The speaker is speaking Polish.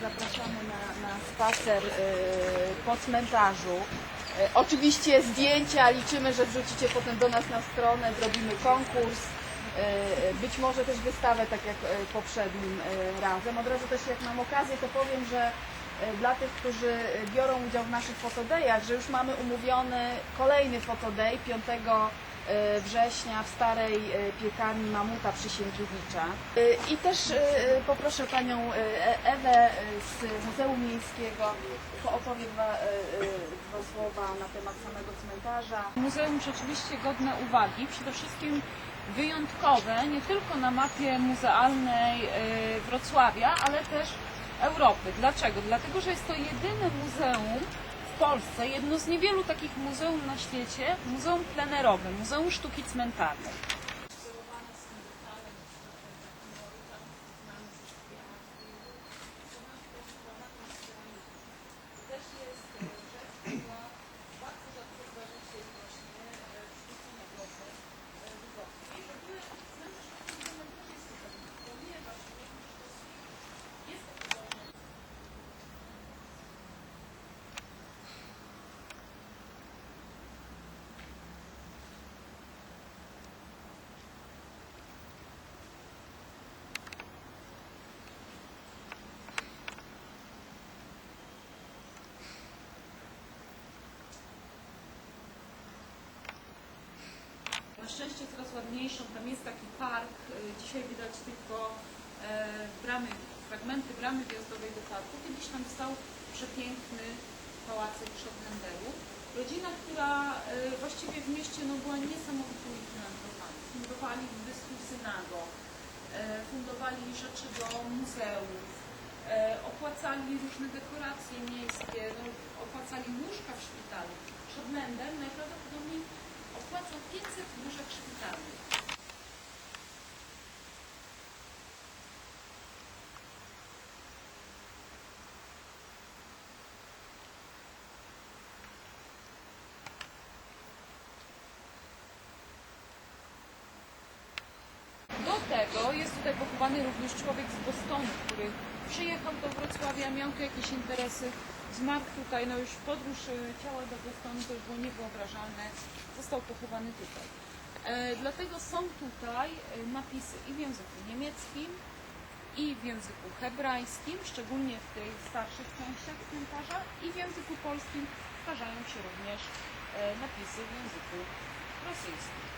Zapraszamy na, na spacer y, po cmentarzu. Y, Oczywiście zdjęcia liczymy, że wrzucicie potem do nas na stronę, zrobimy konkurs. y, Być może też wystawę, tak jak y, poprzednim y, razem. Od razu też jak mam okazję, to powiem, że y, dla tych, którzy y, biorą udział w naszych fotodejach, że już mamy umówiony kolejny fotodej 5 y, września w starej piekarni Mamuta przy Sienkiewicza. Y, I też poproszę Panią E- Ewę z Muzeum Miejskiego, to opowie dwa, dwa słowa na temat samego cmentarza. Muzeum rzeczywiście godne uwagi, przede wszystkim wyjątkowe, nie tylko na mapie muzealnej Wrocławia, ale też Europy. Dlaczego? Dlatego, że jest to jedyne muzeum w Polsce, jedno z niewielu takich muzeum na świecie, muzeum plenerowe, Muzeum Sztuki Cmentarnej. Szczęście coraz ładniejszą, tam jest taki park, y, dzisiaj widać tylko e, bramy, fragmenty bramy wjazdowej do parku. Kiedyś tam stał przepiękny pałacyk Schottlanderu. Rodzina, która e, właściwie w mieście no, była niesamowitymi filantropami. Fundowali wystrój synagog, e, fundowali rzeczy do muzeów, opłacali różne dekoracje miejskie, no, opłacali łóżka w szpitalu. Schottlander najprawdopodobniej opłacał 500 łóżek szpitalnych. Do tego jest tutaj pochowany również człowiek z Bostonu, który przyjechał do Wrocławia, miał tu jakieś interesy, zmarł tutaj, no już podróż y, ciała do Bostonu to już było niewyobrażalne, został pochowany tutaj. E, dlatego są tutaj e, napisy i w języku niemieckim, i w języku hebrajskim, szczególnie w tych starszych częściach cmentarza, i w języku polskim zdarzają się również e, napisy w języku rosyjskim.